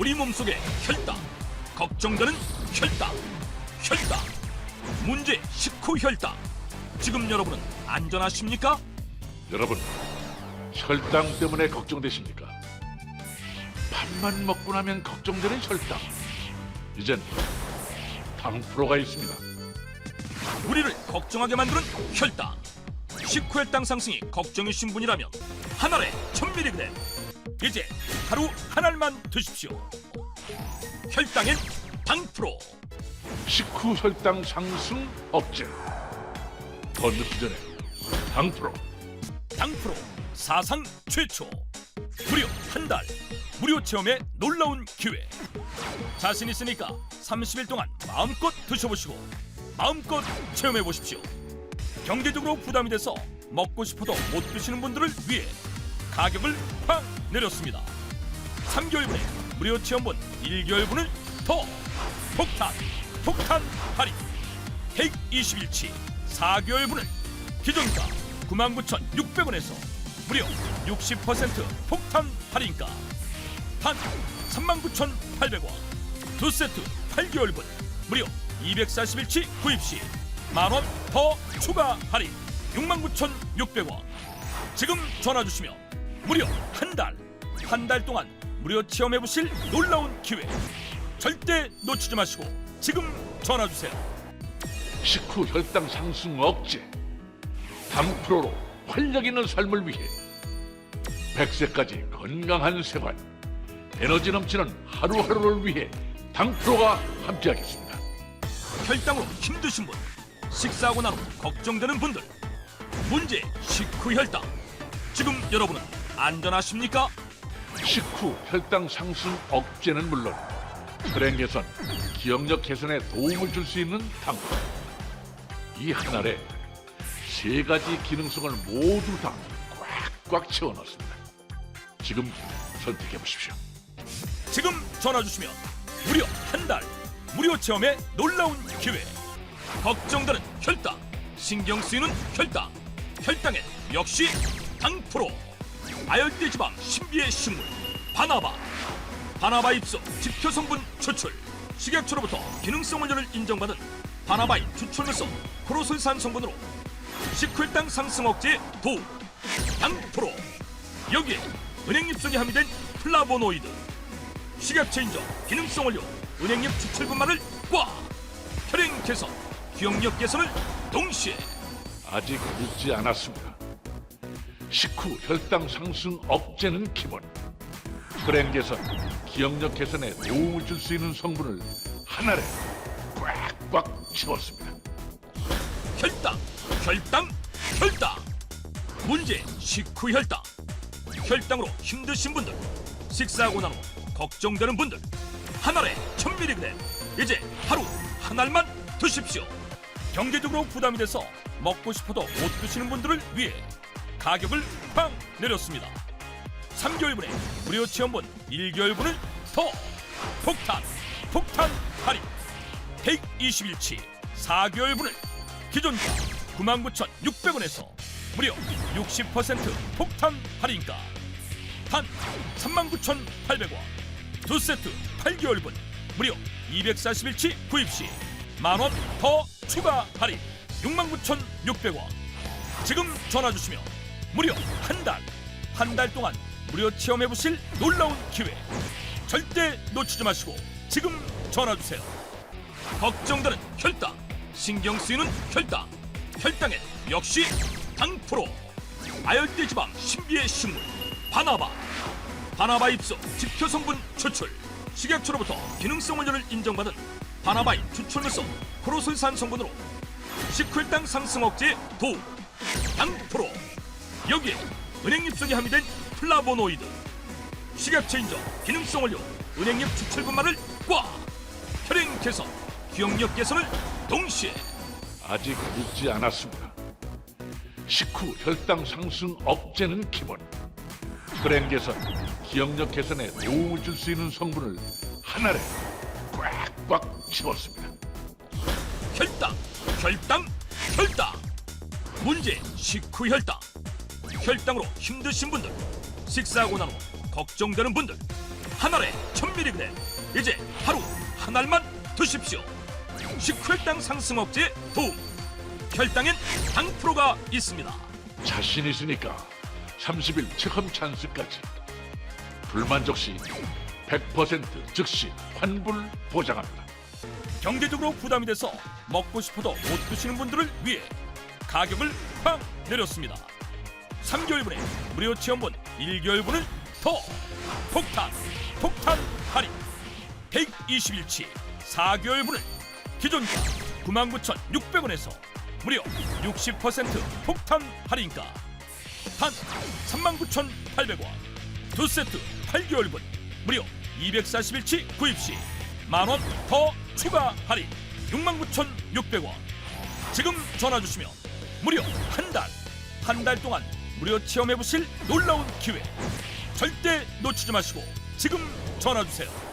우리 몸속의 혈당 걱정되는 혈당 혈당 문제 식후 혈당 지금 여러분은 안전하십니까? 여러분, 혈당 때문에 걱정되십니까? 밥만 먹고 나면 걱정되는 혈당. 이젠 당 프로가 있습니다. 우리를 걱정하게 만드는 혈당 식후 혈당 상승이 걱정이신 분이라면 한 알에 1000mg 이제 하루 한 알만 드십시오. 혈당엔 당프로. 식후 혈당 상승 억제. 더 늦기 전에 당프로. 당프로 사상 최초. 무려 한 달. 무료 체험의 놀라운 기회. 자신 있으니까 30일 동안 마음껏 드셔보시고 마음껏 체험해 보십시오. 경제적으로 부담이 돼서 먹고 싶어도 못 드시는 분들을 위해 가격을 팍 내렸습니다. 3개월분의 무료 체험분 1개월분을 더 폭탄 폭탄 할인. 120일치 4개월분을 기존가 99,600원에서 무려 60% 폭탄 할인가. 단 39,800원. 두 세트 8개월분 무려 241치 구입 시 만원 더 추가 할인 69,600원. 지금 전화 주시면 무려 한 달 한 달 동안 무료 체험해 보실 놀라운 기회 절대 놓치지 마시고 지금 전화 주세요 식후 혈당 상승 억제. 당프로로 활력 있는 삶을 위해 100세까지 건강한 생활. 에너지 넘치는 하루하루를 위해 당프로가 함께하겠습니다. 혈당으로 힘드신 분, 식사하고 난후 걱정되는 분들, 문제 식후 혈당. 지금 여러분은 안전하십니까? 식후 혈당 상승 억제는 물론 혈행 개선, 기억력 개선에 도움을 줄 수 있는 당프. 이한 알에 세 가지 기능성을 모두 다 꽉꽉 채워 넣습니다. 지금 선택해 보십시오. 지금 전화 주시면 무려 한 달 무료 체험의 놀라운 기회. 걱정되는 혈당, 신경 쓰이는 혈당, 혈당엔 역시 당프로. 아열대 지방 신비의 식물 바나바. 바나바 잎속 지표 성분 추출. 식약처로부터 기능성 원료를 인정받은 바나바인 추출물성 크로솔산 성분으로 식혈당 상승 억제에 도움. 당프로. 여기에 은행 잎 속에 함유된 플라보노이드. 식약처 인정 기능성 원료 은행잎 추출분말을 꽉 혈행 개선 기억력 개선을 동시에 아직 늦지 않았습니다. 식후 혈당 상승 억제는 기본. 혈행 개선, 기억력 개선에 도움을 줄 수 있는 성분을 한 알에 꽉꽉 채웠습니다. 혈당 혈당 혈당 문제 식후 혈당 혈당으로 힘드신 분들 식사하고 난 후 걱정되는 분들 한 알에 1000mg 이제 하루 한 알만 드십시오 경제적으로 부담이 돼서 먹고 싶어도 못 드시는 분들을 위해 가격을 팍 내렸습니다. 3개월분의 무료 체험분 1개월분을 더 폭탄 폭탄 할인. 121치 4개월분을 기존가 99,600원에서 무려 60% 폭탄 할인가. 단 39,800원. 두 세트 8개월분 무려 241치 구입 시. 만원 더 추가 할인 69,600원. 지금 전화 주시면 무려 한 달 한 달 동안 무료 체험해 보실 놀라운 기회. 절대 놓치지 마시고 지금 전화 주세요. 걱정되는 혈당, 신경 쓰이는 혈당, 혈당엔 역시 당프로, 아열대 지방 신비의 식물 바나바, 바나바 잎속 지표 성분 추출, 식약처로부터 기능성 원료를 인정받은 바나바인 추출물성 크로솔산 성분으로 식혈당 상승 억제에 도움, 당프로, 여기에 은행잎 속에 함유된 플라보노이드, 식약처 인정 기능성 원료 은행잎 추출분말을 꽉 혈행 개선, 기억력 개선을 동시에 아직 늦지 않았습니다. 식후 혈당 상승 억제는 기본. 혈행 개선, 기억력 개선에 도움을 줄 수 있는 성분을 한 알에 꽉꽉 채웠습니다. 혈당, 혈당, 혈당. 문제 식후 혈당. 혈당으로 힘드신 분들, 식사하고 난 후 걱정되는 분들, 한 알에 1000mg 이제 하루 한 알만 드십시오. 식혈당 상승 억제에 도움. 혈당엔 당 프로가 있습니다. 자신 있으니까 30일 체험 찬스까지. 불만족 시 100% 즉시 환불 보장합니다. 경제적으로 부담이 돼서 먹고 싶어도 못 드시는 분들을 위해 가격을 팍 내렸습니다. 3개월분에 무료 체험분 1개월분을 더 폭탄 폭탄 할인. 121치 4개월분을 기존가 99,600원에서 무려 60% 폭탄 할인가? 단 39,800원. 두 세트 8개월분 무려 241치 구입 시. 만원 더 추가 할인. 69,600원. 지금 전화 주시면 무려 한 달 한 달 동안 무료 체험해 보실 놀라운 기회. 절대 놓치지 마시고 지금 전화 주세요